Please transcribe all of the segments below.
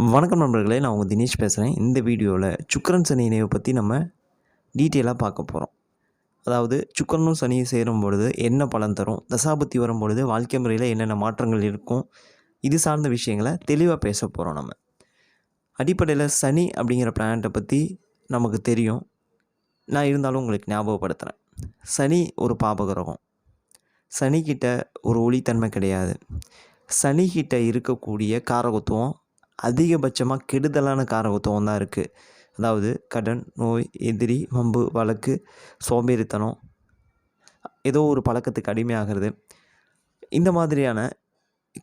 வணக்கம் நண்பர்களே நான் உங்கள் தினேஷ் பேசுகிறேன் இந்த வீடியோவில் சுக்கரன் சனி இணைவை பற்றி நம்ம டீட்டெயிலாக பார்க்க போகிறோம் அதாவது சுக்கரனும் சனியும் சேரும் பொழுது என்ன பலன் தரும்? தசாபுத்தி வரும் பொழுது வாழ்க்கை முறையில் என்னென்ன மாற்றங்கள் இருக்கும்? இது சார்ந்த விஷயங்களை தெளிவாக பேச போகிறோம் நம்ம. அடிப்படையில் சனி அப்படிங்கிற பிளானட்டை பற்றி நமக்கு தெரியும். நான் இருந்தாலும் உங்களுக்கு ஞாபகப்படுத்துகிறேன் சனி ஒரு பாபகிரகம். சனிக்கிட்ட ஒரு ஒளித்தன்மை கிடையாது. சனிக்கிட்ட இருக்கக்கூடிய காரகத்துவம் அதிகபட்சமாக கெடுதலான காரகத்துவம் தான் இருக்குது அதாவது கடன் நோய் எதிரி வம்பு வழக்கு சோம்பேறித்தனம் ஏதோ ஒரு பழக்கத்துக்கு அடிமையாகிறது. இந்த மாதிரியான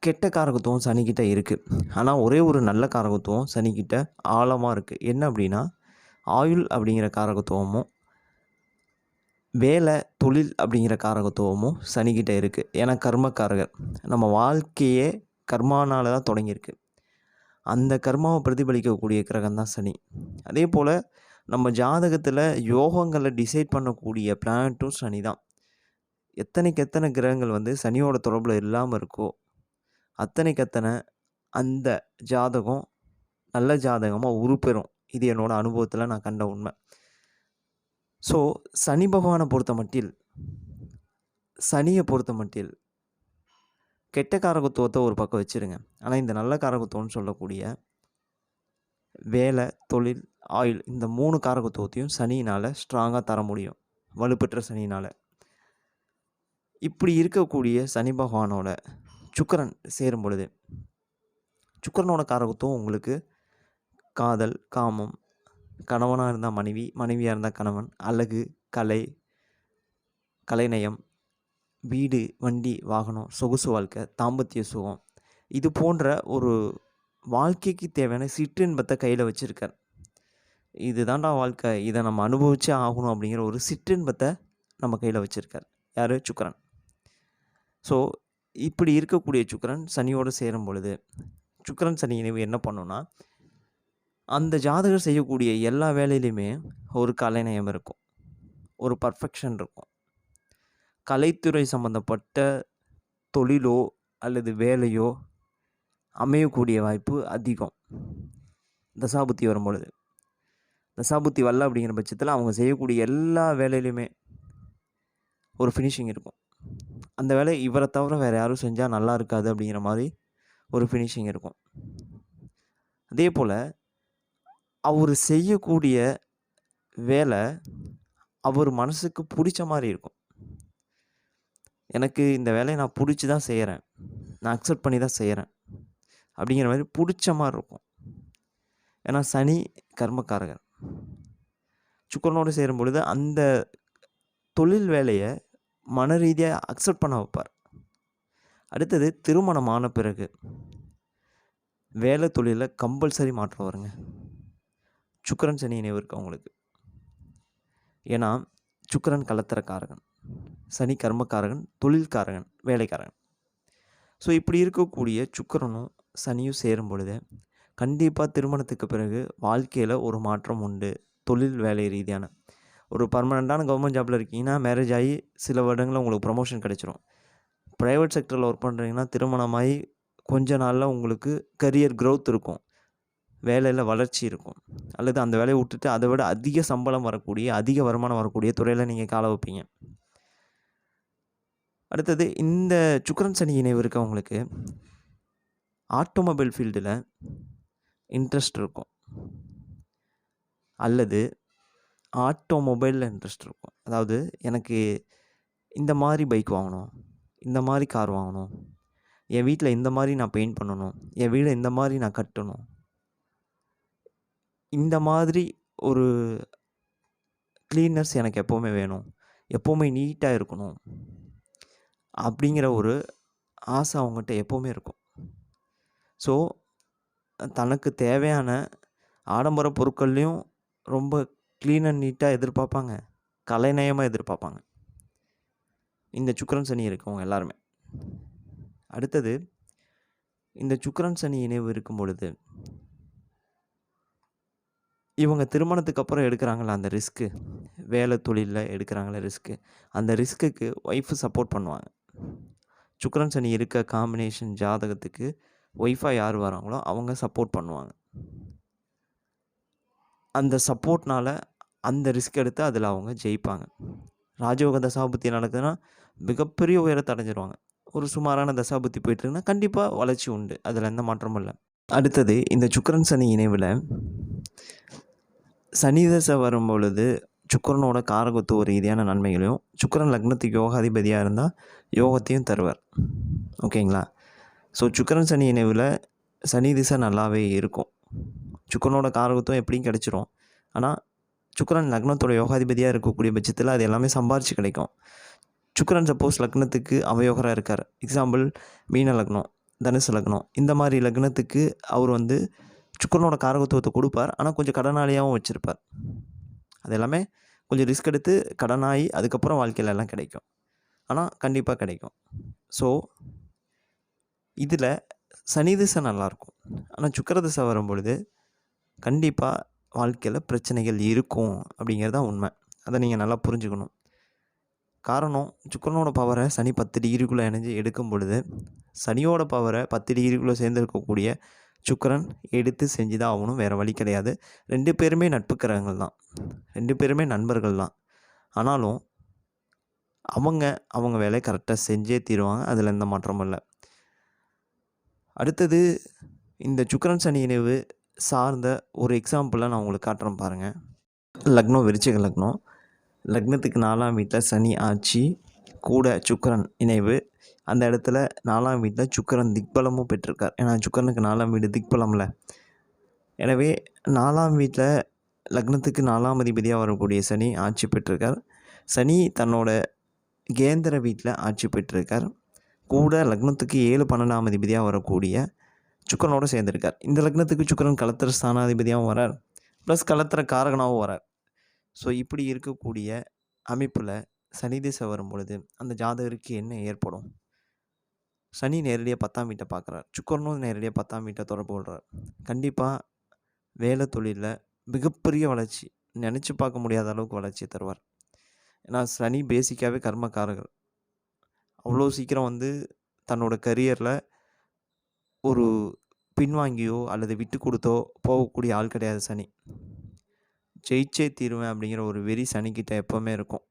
கெட்ட காரகத்துவம் சனிக்கிட்ட இருக்குது ஆனால் ஒரே ஒரு நல்ல காரகத்துவம் சனிக்கிட்ட ஆழமாக இருக்குது என்ன அப்படின்னா ஆயுள் அப்படிங்கிற காரகத்துவமும் வேலை தொழில் அப்படிங்கிற காரகத்துவமும் சனிக்கிட்ட இருக்குது ஏன்னா கர்மக்காரகர் நம்ம வாழ்க்கையே கர்மானால தான் தொடங்கியிருக்கு. அந்த கர்மாவை பிரதிபலிக்கக்கூடிய கிரகம் தான் சனி. அதே போல் நம்ம ஜாதகத்தில் யோகங்களை டிசைட் பண்ணக்கூடிய பிளானட்டும் சனி தான். எத்தனைக்கு எத்தனை கிரகங்கள் வந்து சனியோட தொடர்பில் இல்லாமல் இருக்கோ அத்தனைக்கு அத்தனை அந்த ஜாதகம் நல்ல ஜாதகமாக உருப்பெறும். இது என்னோடய அனுபவத்தில் நான் கண்ட உண்மை. ஸோ சனி பகவானை பொறுத்த மட்டில் சனியை பொறுத்த மட்டில் கெட்ட காரகத்துவத்தை ஒரு பக்கம் வச்சுருங்க. ஆனால் இந்த நல்ல காரகத்துவம்னு சொல்லக்கூடிய வேலை தொழில் ஆயில் இந்த மூணு காரகத்துவத்தையும் சனியினால் ஸ்ட்ராங்காக தர முடியும். வலுப்பெற்ற சனியினால். இப்படி இருக்கக்கூடிய சனி பகவானோட சுக்கரன் சேரும் பொழுது சுக்கரனோட காரகத்துவம் உங்களுக்கு காதல் காமம் கணவனாக இருந்தால் மனைவி மனைவியாக இருந்தால் கணவன் அழகு கலை கலைநயம் வீடு வண்டி வாகனம் சொகுசு வாழ்க்கை தாம்பத்திய சுகம். இது போன்ற ஒரு வாழ்க்கைக்கு தேவையான சிற்றின்பத்தை கையில் வச்சுருக்கார். இதுதான்டா வாழ்க்கை. இதை நம்ம அனுபவிச்சே ஆகணும் அப்படிங்கிற ஒரு சிற்றின்பத்தை நம்ம கையில் வச்சுருக்கார். யார்? சுக்கரன். ஸோ இப்படி இருக்கக்கூடிய சுக்கரன் சனியோடு சேரும் பொழுது சுக்கரன் சனி இணைவு என்ன பண்ணுன்னா அந்த ஜாதகர் செய்யக்கூடிய எல்லா வேலையிலையுமே ஒரு கலைநயம் இருக்கும். ஒரு பர்ஃபெக்ஷன் இருக்கும். கலைத்துறை சம்மந்தப்பட்ட தொழிலோ அல்லது வேலையோ அமையக்கூடிய வாய்ப்பு அதிகம். தசாபுத்தி வரும்பொழுது. தசாபுத்தி வரல அப்படிங்கிற பட்சத்தில் அவங்க செய்யக்கூடிய எல்லா வேலையிலையுமே ஒரு ஃபினிஷிங் இருக்கும். அந்த வேலை இவரை தவிர வேறு யாரும் செஞ்சால் நல்லா இருக்காது அப்படிங்கிற மாதிரி ஒரு ஃபினிஷிங் இருக்கும். அதே போல் அவர் செய்யக்கூடிய வேலை அவர் மனசுக்கு பிடிச்ச மாதிரி இருக்கும். எனக்கு இந்த வேலையை நான் பிடிச்சி தான் செய்கிறேன் நான் அக்செப்ட் பண்ணி தான் செய்கிறேன் அப்படிங்கிற மாதிரி பிடிச்ச மாதிரி இருக்கும். ஏன்னா சனி கர்மக்காரகர் சுக்கரனோடு சேரும் பொழுது அந்த தொழில் வேலையை மன ரீதியாக அக்செப்ட் பண்ண வைப்பார். அடுத்தது திருமணமான பிறகு வேலை தொழிலில் கம்பல்சரி மாற்றம் வருங்க சுக்கரன் சனி நினைவு இருக்கு அவங்களுக்கு ஏன்னா சுக்கரன் கலத்திரக்காரகன். சனி கர்மக்காரகன் தொழில்காரகன் வேலைக்காரகன். ஸோ இப்படி இருக்கக்கூடிய சுக்கரனும் சனியும் சேரும் பொழுது கண்டிப்பாக திருமணத்துக்கு பிறகு வாழ்க்கையில் ஒரு மாற்றம் உண்டு. தொழில் வேலை ரீதியான. ஒரு பர்மனெண்ட்டான கவர்மெண்ட் ஜாப்பில் இருக்கீங்கன்னா மேரேஜ் ஆகி சில வருடங்களில் உங்களுக்கு ப்ரமோஷன் கிடச்சிரும். ப்ரைவேட் செக்டரில் ஒர்க் பண்ணுறீங்கன்னா திருமணமாகி கொஞ்ச நாளில் உங்களுக்கு கரியர் க்ரோத் இருக்கும். வேலையில் வளர்ச்சி இருக்கும். அல்லது அந்த வேலையை விட்டுட்டு அதை விட அதிக சம்பளம் வரக்கூடிய அதிக வருமானம் வரக்கூடிய துறையில் நீங்கள் கால வைப்பீங்க. அடுத்தது இந்த சுக்கரன் சனி இணைவு இருக்கவங்களுக்கு ஆட்டோமொபைல் ஃபீல்டில் இன்ட்ரெஸ்ட் இருக்கும். அல்லது ஆட்டோமொபைலில் இன்ட்ரெஸ்ட் இருக்கும். அதாவது எனக்கு இந்த மாதிரி பைக் வாங்கணும் இந்த மாதிரி கார் வாங்கணும் என் வீட்டில் இந்த மாதிரி நான் பெயிண்ட் பண்ணணும் என் வீடை இந்த மாதிரி நான் கட்டணும். இந்த மாதிரி ஒரு க்ளீனர்ஸ் எனக்கு எப்போவுமே வேணும். எப்போவுமே நீட்டாக இருக்கணும். அப்படிங்கிற ஒரு ஆசை அவங்ககிட்ட எப்போவுமே இருக்கும். ஸோ தனக்கு தேவையான ஆடம்பர பொருட்கள்லையும் ரொம்ப க்ளீன் அண்ட் நீட்டாக எதிர்பார்ப்பாங்க. கலைநயமாக எதிர்பார்ப்பாங்க. இந்த சுக்கரன் சனி இருக்கவங்க எல்லாருமே. அடுத்தது இந்த சுக்கரன் சனி இணைவு இருக்கும் பொழுது இவங்க திருமணத்துக்கு அப்புறம் எடுக்கிறாங்களா அந்த ரிஸ்க்கு வேலை தொழிலில் எடுக்கிறாங்களே ரிஸ்க்கு அந்த ரிஸ்க்குக்கு ஒய்ஃபு சப்போர்ட் பண்ணுவாங்க. சுக்கரன் சனி இருக்க காம்பினேஷன் ஜாதகத்துக்கு ஒய்ஃபாக யார் வராங்களோ அவங்க சப்போர்ட் பண்ணுவாங்க. அந்த சப்போர்ட்னால அந்த ரிஸ்க் எடுத்து அதில் அவங்க ஜெயிப்பாங்க. ராஜயோக தசாபுத்தி நடக்குதுன்னா மிகப்பெரிய உயரத்தை அடைஞ்சிருவாங்க. ஒரு சுமாரான தசாபுத்தி போயிட்டுருக்குன்னா கண்டிப்பாக வளர்ச்சி உண்டு. அதில் எந்த மாற்றமும் இல்லை. அடுத்தது இந்த சுக்கிரன் சனி இணைவில் சனி தசை வரும் பொழுது சுக்கரனோட காரகத்துவ ரீதியான நன்மைகளையும் சுக்கிரன் லக்னத்துக்கு யோகாதிபதியாக இருந்தால் யோகத்தையும் தருவார். ஓகேங்களா? ஸோ சுக்கிரன் சனி இணைவில் சனி திசை நல்லாவே இருக்கும். சுக்கரனோட காரகத்துவம் எப்படியும் கிடைச்சிரும். ஆனால் சுக்கரன் லக்னத்தோட யோகாதிபதியாக இருக்கக்கூடிய பட்சத்தில் அது எல்லாமே சம்பாரித்து கிடைக்கும். சுக்கரன் சப்போஸ் லக்னத்துக்கு அவயோகராக இருக்கார். எக்ஸாம்பிள் மீன லக்னம் தனுசு லக்னம். இந்த மாதிரி லக்னத்துக்கு அவர் வந்து சுக்கரனோட காரகத்துவத்தை கொடுப்பார். ஆனால் கொஞ்சம் கடனாளியாகவும் வச்சுருப்பார். அது எல்லாமே கொஞ்சம் ரிஸ்க் எடுத்து கடனாகி அதுக்கப்புறம் வாழ்க்கையில் எல்லாம் கிடைக்கும். ஆனால் கண்டிப்பாக கிடைக்கும். ஸோ இதில் சனி திசை நல்லாயிருக்கும் ஆனால் சுக்கர திசை வரும் பொழுது கண்டிப்பாக வாழ்க்கையில் பிரச்சனைகள் இருக்கும் அப்படிங்கிறது தான் உண்மை. அதை நீங்கள் நல்லா புரிஞ்சுக்கணும். காரணம் சுக்கரனோட பவரை சனி பத்து டிகிரிக்குள்ளே இணைஞ்சு எடுக்கும் பொழுது சனியோட பவரை பத்து டிகிரிக்குள்ளே சேர்ந்து இருக்கக்கூடிய சுக்கிரன் எடுத்து செஞ்சு தான் ஆகணும் வேறு வழி கிடையாது. ரெண்டு பேருமே நட்பு கிரகங்கள் தான் ரெண்டு பேருமே நண்பர்கள் தான் ஆனாலும் அவங்க அவங்க வேலையை கரெக்டாக செஞ்சே தீருவாங்க. அதில் எந்த மாற்றமும் இல்லை. அடுத்தது இந்த சுக்கரன் சனி இணைவு சார்ந்த ஒரு எக்ஸாம்பிளை நான் உங்களுக்கு காட்டுறேன் பாருங்கள் லக்னம் விருச்சிக லக்னம். லக்னத்துக்கு நாலாம் வீட்டில் சனி ஆட்சி. கூட சுக்கிரன் இணைவு. அந்த இடத்துல நாலாம் வீட்டில் சுக்கரன் திக்பலமும் பெற்றிருக்கார். ஏன்னா சுக்கரனுக்கு நாலாம் வீடு திக்பலம்ல. எனவே நாலாம் வீட்டில் லக்னத்துக்கு நாலாம் அதிபதியாக வரக்கூடிய சனி ஆட்சி பெற்றிருக்கார். சனி தன்னோட கேந்திர வீட்டில் ஆட்சி பெற்றிருக்கார். கூட லக்னத்துக்கு ஏழு பன்னெண்டாம் அதிபதியாக வரக்கூடிய சுக்கரனோடு சேர்ந்திருக்கார். இந்த லக்னத்துக்கு சுக்கரன் கலத்திர ஸ்தானாதிபதியாகவும் வரார். ப்ளஸ் கலத்திர காரகனாகவும் வரார். ஸோ இப்படி இருக்கக்கூடிய அமைப்பில் சனி திசை வரும் பொழுது அந்த ஜாதகருக்கு என்ன ஏற்படும்? சனி நேரடியாக பத்தாம் வீட்டை பார்க்குறார். சுக்கரனும் நேரடியாக பத்தாம் வீட்டை தொடர்பு கொள்கிறார் கண்டிப்பாக வேலை தொழிலில் மிகப்பெரிய வளர்ச்சி நினச்சி பார்க்க முடியாத அளவுக்கு வளர்ச்சி தருவார். ஏன்னா சனி பேசிக்காகவே கர்மக்காரர்கள். அவ்வளோ சீக்கிரம் வந்து தன்னோட கரியரில் ஒரு பின்வாங்கியோ அல்லது விட்டு கொடுத்தோ போகக்கூடிய ஆள் கிடையாது சனி. ஜெயிச்சே தீருவேன் அப்படிங்கிற ஒரு வெறி சனிக்கிட்ட எப்போவுமே இருக்கும்.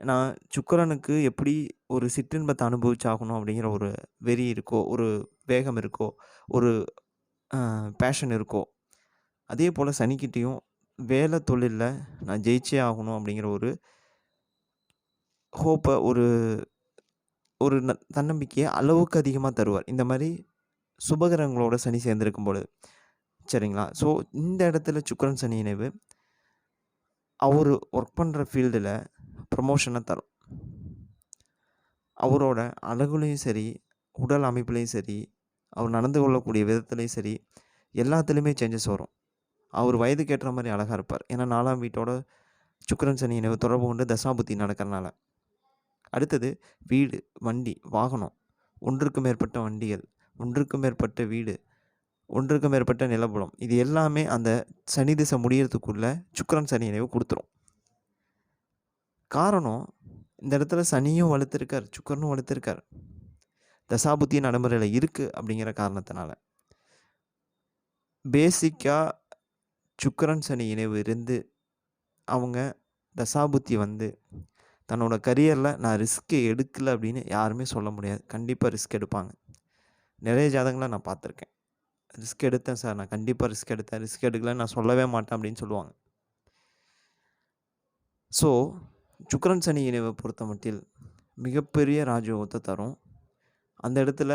நான் சுக்கரனுக்கு எப்படி ஒரு சிற்றின்பத்தை அனுபவிச்சாகணும் அப்படிங்கிற ஒரு வெறி இருக்கோ ஒரு வேகம் இருக்கோ ஒரு பேஷன் இருக்கோ அதே போல் சனிக்கிட்டேயும் வேலை தொழிலில் நான் ஜெயிச்சே ஆகணும் அப்படிங்கிற ஒரு ஹோப்பை ஒரு ஒரு ந தன்னம்பிக்கையை அளவுக்கு அதிகமாக தருவார். இந்த மாதிரி சுபகிரகங்களோட சனி சேர்ந்துருக்கும் பொழுது. சரிங்களா? ஸோ இந்த இடத்துல சுக்கரன் சனி இணைவு. அவர் ஒர்க் பண்ணுற ஃபீல்டில் ப்ரமோஷனை தரும். அவரோட அழகுலையும் சரி உடல் அமைப்புலையும் சரி அவர் நடந்து கொள்ளக்கூடிய விதத்துலையும் சரி எல்லாத்துலேயுமே சேஞ்சஸ் வரும். அவர் வயதுக்கு ஏற்ற மாதிரி அழகாக இருப்பார். ஏன்னா நாலாம் வீட்டோட சுக்கரன் சனி இணைவு தொடர்பு கொண்டு தசாபுத்தி நடக்கிறனால. அடுத்தது வீடு வண்டி வாகனம். ஒன்றுக்கு மேற்பட்ட வண்டிகள் ஒன்றுக்கு மேற்பட்ட வீடு ஒன்றுக்கு மேற்பட்ட நிலபுலம். இது எல்லாமே அந்த சனி திசை முடியறதுக்குள்ளே சுக்கரன் சனி இணைவு கொடுத்துரும். காரணம் இந்த இடத்துல சனியும் வளர்த்துருக்கார் சுக்கரனும் வளர்த்துருக்கார் தசாபுத்தி நடைமுறையில் இருக்குது அப்படிங்கிற காரணத்தினால. பேசிக்காக சுக்கரன் சனி இணைவு இருந்து அவங்க தசாபுத்தி வந்து தன்னோட கரியரில் நான் ரிஸ்க்கு எடுக்கலை அப்படின்னு யாருமே சொல்ல முடியாது. கண்டிப்பாக ரிஸ்க் எடுப்பாங்க. நிறைய ஜாதகங்களை நான் பார்த்துருக்கேன். ரிஸ்க் எடுத்தேன் சார் நான் கண்டிப்பாக ரிஸ்க் எடுத்தேன். ரிஸ்க் எடுக்கலன்னு நான் சொல்லவே மாட்டேன் அப்படின்னு சொல்லுவாங்க. ஸோ சுக்கரன் சனி இணைவை பொறுத்த மட்டில் மிகப்பெரிய ராஜயோகத்தை தரும். அந்த இடத்துல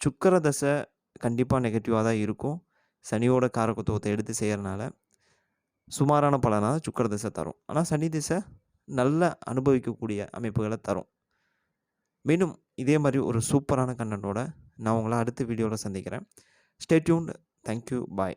சுக்கர தசை கண்டிப்பாக நெகட்டிவாக தான் இருக்கும். சனியோட காரகத்துவத்தை எடுத்து செய்கிறனால சுமாரான பலனாக சுக்கர திசை தரும். ஆனால் சனி திசை நல்ல அனுபவிக்கக்கூடிய அமைப்புகளை தரும். மீண்டும் இதே மாதிரி ஒரு சூப்பரான கண்டனோட நான் உங்களை அடுத்த வீடியோவில் சந்திக்கிறேன். Stay tuned thank you bye